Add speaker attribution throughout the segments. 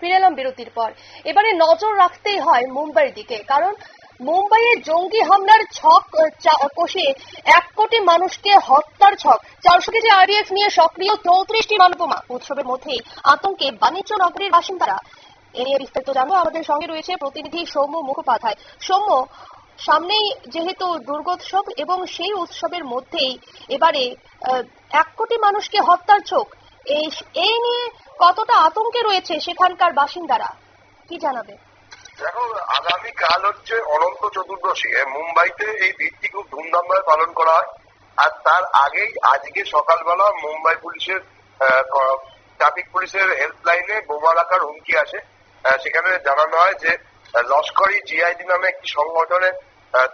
Speaker 1: ফিরে এলাম বিরতির পর। এবারে নজর রাখতেই হয় মুম্বাইয়ের দিকে, কারণ মুম্বাইয়ে জঙ্গি হামলার ছক কষে এক কোটি মানুষকে হত্যার ছক। চারশো কেজি আরডিএক্স নিয়ে সক্রিয় চৌত্রিশটি মানবোমা। উৎসবের মধ্যেই আতঙ্কে বাণিজ্য নগরীর বাসিন্দারা। এ নিয়ে বিস্তারিত জানব। আমাদের সঙ্গে রয়েছে প্রতিনিধি সৌম্য মুখোপাধ্যায়। সৌম্য, সামনেই যেহেতু দুর্গোৎসব এবং সেই উৎসবের মধ্যেই এবারে এক কোটি মানুষকে হত্যার চোখ এই নিয়ে কতটা আতঙ্কে রয়েছে সেখানকার বাসিন্দারা? কি জানাবে?
Speaker 2: দেখো আগামী কাল হচ্ছে অনন্ত চতুর্দশী। মুম্বাইতে এই দিনটি খুব ধুমধাম ভাবে পালন করা হয়। আর তার আগেই আজকে সকালবেলা মুম্বাই পুলিশের ট্রাফিক পুলিশের হেল্পলাইনে বোমা রাখার হুমকি আসে। সেখানে জানানো হয় যে লস্করি জিআইডি নামে একটি সংগঠনের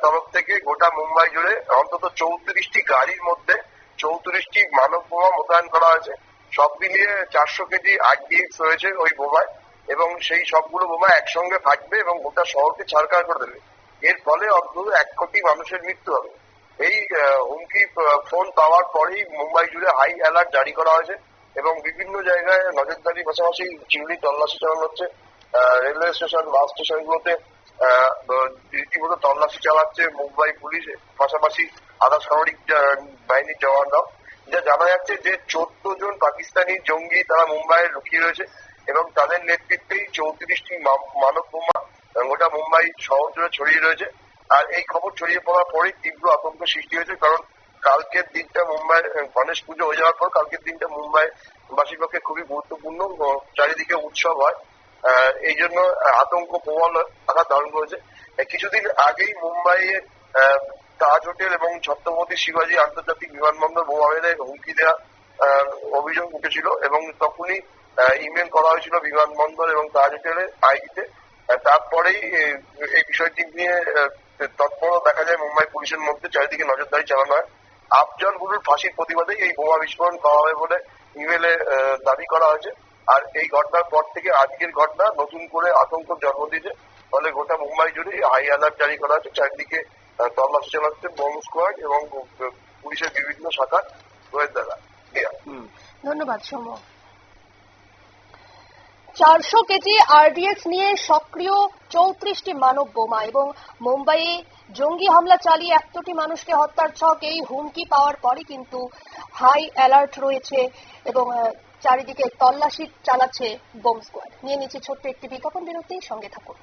Speaker 2: তরফ থেকে গোটা মুম্বাই জুড়ে অন্তত চৌত্রিশটি গাড়ির মধ্যে চৌত্রিশটি মানব বোমা মোতায়েন করা হয়েছে। সব মিলিয়ে চারশো কেজি আরডিএক্স রয়েছে ওই বোমায়, এবং সেই সবগুলো বোমা একসঙ্গে থাকবে এবং গোটা শহরকে ছাড়কার করে দেবে। এর ফলে অন্তত এক কোটি মানুষের মৃত্যু হবে। এই হুমকি ফোন পাওয়ার পরেই মুম্বাই জুড়ে হাই অ্যালার্ট জারি করা হয়েছে, এবং বিভিন্ন জায়গায় নজরদারি পাশাপাশি চিরুনি তল্লাশি চালানো হচ্ছে। রেলওয়ে স্টেশন, বাস স্টেশনগুলোতে রীতিমতো তল্লাশি চালাচ্ছে মুম্বাই পুলিশ, পাশাপাশি আধা সামরিক বাহিনীর জওয়ানরাও। যা জানা যাচ্ছে যে চোদ্দ জন পাকিস্তানি জঙ্গি তারা মুম্বাইয়ে লুকিয়ে রয়েছে এবং তাদের নেতৃত্বেই চৌত্রিশটি মানব বোমা গোটা মুম্বাই শহর জুড়ে ছড়িয়ে রয়েছে। আর এই খবর ছড়িয়ে পড়ার পরেই তীব্র আতঙ্ক সৃষ্টি হয়েছে কারণ কালকের দিনটা মুম্বাই গণেশ পুজো হয়ে যাওয়ার পর কালকের দিনটা মুম্বাই বাসীর পক্ষে খুবই গুরুত্বপূর্ণ চারিদিকে উৎসব হয়। এই জন্য আতঙ্ক প্রবল আঘাত ধারণ করেছে কিছুদিন আগেই মুম্বাইয়ে আহ, তাজ হোটেল এবং ছত্রপতি শিবাজী আন্তর্জাতিক বিমানবন্দর বোমা হুমকি দেওয়া অভিযোগ উঠেছিল এবং তখনই ইমেল করা হয়েছিল বিমানবন্দর এবং তাজ হোটেলের আইডিতে। তারপরেই এই বিষয়টি নিয়ে তৎপরতা দেখা যায় মুম্বাই পুলিশের মধ্যে চারিদিকে নজরদারি চালানো হয়। আফজাল গুরুর ফাঁসির প্রতিবাদে এই বোমা বিস্ফোরণ করা হবে বলে ইমেলে দাবি করা হয়েছে। আর এই ঘটনার পর থেকে আজকের ঘটনা নতুন করে আতঙ্ক জন্ম দিয়েছে। ফলে গোটা মুম্বাই জুড়ে হাই অ্যালার্ট জারি করা হয়েছে। চারিদিকে তল্লাশি চালাচ্ছে বোম স্কোয়াড এবং পুলিশের বিভিন্ন শাখার গোয়েন্দারা।
Speaker 1: ধন্যবাদ সৌম্য চারশো কেজি আরডিএক্স নিয়ে সক্রিয় চৌত্রিশটি মানব বোমা এবং মুম্বাইয়ে জঙ্গি হামলা চালিয়ে এতটি মানুষকে হত্যার ছক এই হুমকি পাওয়ার পরে কিন্তু হাই অ্যালার্ট রয়েছে এবং চারিদিকে তল্লাশি চালাচ্ছে বোম স্কোয়াড নিয়ে নিচ্ছে ছোট্ট একটি বিজ্ঞাপন বিরতি সঙ্গে থাকুন।